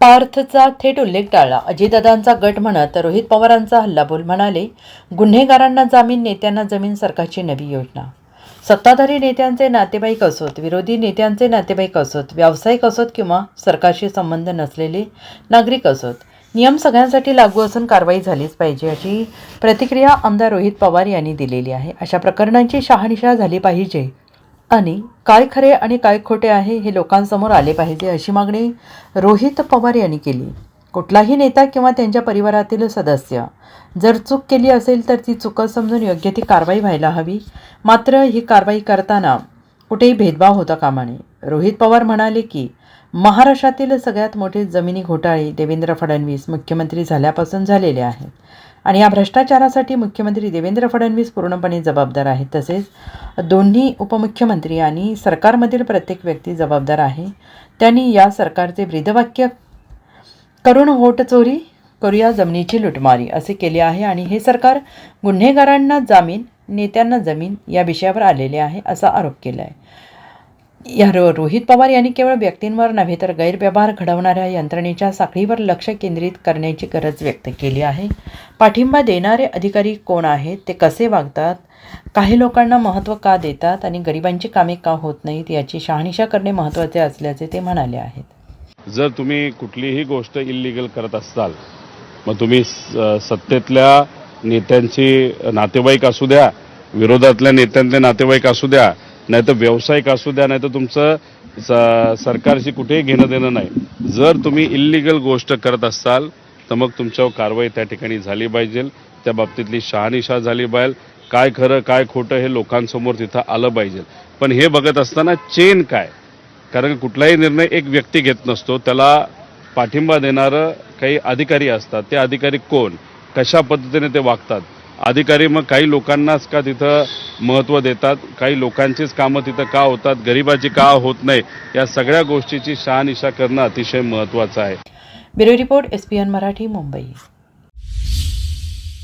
पार्थचा थेट उल्लेख टाळला. अजितदादांचा गट म्हणत रोहित पवारांचा हल्लाबोल म्हणाले गुन्हेगारांना जामीन नेत्यांना जमीन सरकारची नवी योजना. सत्ताधारी नेत्यांचे नातेवाईक असोत विरोधी नेत्यांचे नातेवाईक असोत व्यावसायिक असोत किंवा सरकारशी संबंध नसलेले नागरिक असोत नियम सगळ्यांसाठी लागू असून कारवाई झालीच पाहिजे अशी प्रतिक्रिया आमदार रोहित पवार यांनी दिलेली आहे. अशा प्रकरणांची शहानिशा झाली पाहिजे. आणि काय खरे आणि काय खोटे आहे हे लोकांसमोर आले पाहिजे अशी मागणी रोहित पवार यांनी केली. कुठलाही नेता किंवा त्यांच्या परिवारातील सदस्य जर चूक केली असेल तर ती चुकं समजून योग्य ती कारवाई व्हायला हवी. मात्र ही कारवाई करताना कुठेही भेदभाव होता कामा नये. रोहित पवार म्हणाले की महाराष्ट्रातील सगळ्यात मोठे जमिनी घोटाळे देवेंद्र फडणवीस मुख्यमंत्री झाल्यापासून झालेले आहेत. आणि या भ्रष्टाचारासाठी मुख्यमंत्री देवेंद्र फडणवीस पूर्णपणे जबाबदार आहेत. तसेच दोन्ही उपमुख्यमंत्री आणि सरकारमधील प्रत्येक व्यक्ती जबाबदार आहे. त्यांनी या सरकारचे ब्रीदवाक्य करून वोट चोरी करूया जमिनीची लुटमारी असे केले आहे. आणि हे सरकार गुन्हेगारांना जामीन नेत्यांना जमीन या विषयावर आलेले आहे असा आरोप केला आहे या रोहित पवार यांनी केवळ व्यक्तींवर नव्हे तर गैरव्यवहार घडवणाऱ्या यंत्रणेच्या साखळीवर लक्ष केंद्रित करण्याची गरज व्यक्त केली आहे. पाठिंबा देणारे अधिकारी कोण आहेत ते कसे वागतात काही लोकांना महत्त्व का देतात आणि गरिबांची कामे का होत नाहीत याची शहानिशा करणे महत्त्वाचे असल्याचे ते म्हणाले आहेत. जर तुम्ही कुठलीही गोष्ट इलिगल करत असाल मग तुम्ही स- सत्तेतल्या नेत्यांची नातेवाईक असू द्या विरोधातल्या नेत्यांचे नातेवाईक असू द्या नाही तर व्यावसायिक असू द्या नाही तर तुमचं स- सरकारशी कुठेही घेणं देणं नाही. जर तुम्ही इल्लिगल गोष्ट करत असाल तर मग तुमच्यावर कारवाई त्या ठिकाणी झाली पाहिजे. त्या बाबतीतली शहानिशा झाली पाहिजे. काय खरं काय खोटं हे लोकांसमोर तिथं आलं पाहिजे. पण हे बघत असताना चेन काय? कारण कुठलाही निर्णय एक व्यक्ती घेत नसतो. त्याला पाठिंबा देणारं काही अधिकारी असतात. ते अधिकारी कोण? कशा पद्धतीने ते वागतात? अधिकारी मग काही लोकांनाच का तिथं महत्त्व देतात? काही लोकांचीच कामं तिथं का होतात? गरिबाची का होत नाही? या सगळ्या गोष्टीची शहानिशा करणं अतिशय महत्त्वाचं आहे. Bureau report S Marathi Mumbai.